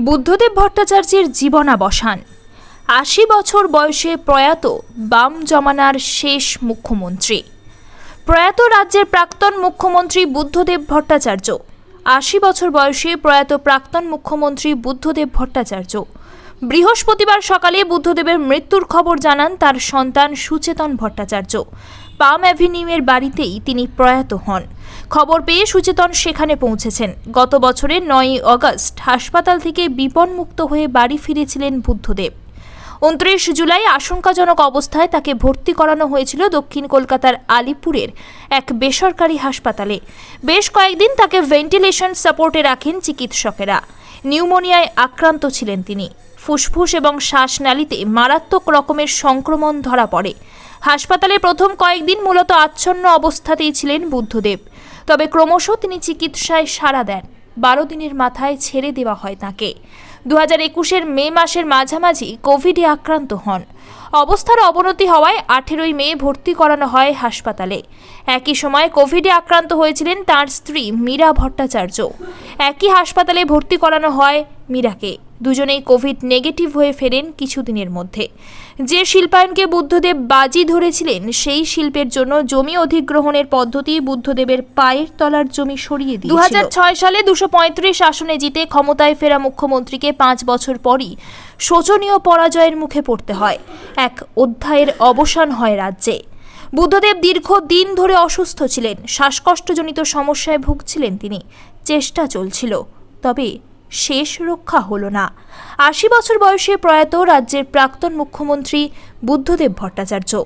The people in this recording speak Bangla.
বুদ্ধদেব ভট্টাচার্যের জীবনাবসান। আশি বছর বয়সে প্রয়াত বাম জমানার শেষ মুখ্যমন্ত্রী। প্রয়াত রাজ্যের প্রাক্তন মুখ্যমন্ত্রী বুদ্ধদেব ভট্টাচার্য। আশি বছর বয়সে প্রয়াত প্রাক্তন মুখ্যমন্ত্রী বুদ্ধদেব ভট্টাচার্য। বৃহস্পতিবার সকালে বুদ্ধদেবের মৃত্যুর খবর জানান তার সন্তান সুচেতন ভট্টাচার্য। পাম অ্যাভিনিউয়ের বাড়িতেই তিনি প্রয়াত হন। খবর পেয়ে সুচেতন সেখানে পৌঁছেছেন। গত বছরের নয়ই অগস্ট হাসপাতাল থেকে বিপন্মুক্ত হয়ে বাড়ি ফিরেছিলেন বুদ্ধদেব। উনত্রিশ জুলাই আশঙ্কাজনক অবস্থায় তাকে ভর্তি করানো হয়েছিল দক্ষিণ কলকাতার আলিপুরের এক বেসরকারি হাসপাতালে। বেশ কয়েকদিন তাকে ভেন্টিলেশন সাপোর্টে রাখেন চিকিৎসকেরা। নিউমোনিয়ায় আক্রান্ত ছিলেন তিনি। ফুসফুস এবং শ্বাসনালীতে মারাত্মক রকমের সংক্রমণ ধরা পড়ে। হাসপাতালে প্রথম কয়েকদিন মূলত আচ্ছন্ন অবস্থাতেই ছিলেন বুদ্ধদেব। তবে ক্রমশ তিনি চিকিৎসায় সাড়া দেন। বারো দিনের মাথায় ছেড়ে দেওয়া হয় তাকে। দু হাজার একুশের মে মাসের মাঝামাঝি কোভিডে আক্রান্ত হন। অবস্থার অবনতি হওয়ায় আঠেরোই মে ভর্তি করানো হয় হাসপাতালে। একই সময় কোভিডে আক্রান্ত হয়েছিলেন তার স্ত্রী মীরা ভট্টাচার্য। একই হাসপাতালে ভর্তি করানো হয় মীরাকে। দুজনেই কোভিড নেগেটিভ হয়ে ফেরেন কিছুদিনের মধ্যে। যে শিল্পায়নকে বুদ্ধদেব বাজি ধরেছিলেন, সেই শিল্পের জন্য জমি অধিগ্রহণের পদ্ধতি বুদ্ধদেবের পায়ের তলার জমি সরিয়ে দিয়ে দু সালে দুশো আসনে জিতে ক্ষমতায় ফেরা মুখ্যমন্ত্রীকে পাঁচ বছর পরই শোচনীয় পরাজয়ের মুখে পড়তে হয়। এক অধ্যায়ের অবসান হয় রাজ্যে। বুদ্ধদেব দীর্ঘ দিন ধরে অসুস্থ ছিলেন। শ্বাসকষ্টজনিত সমস্যায় ভুগছিলেন তিনি। চেষ্টা চলছিল। তবে শেষ রক্ষা হলো না। আশি বছর বয়সে প্রয়াত রাজ্যের প্রাক্তন মুখ্যমন্ত্রী বুদ্ধদেব ভট্টাচার্য।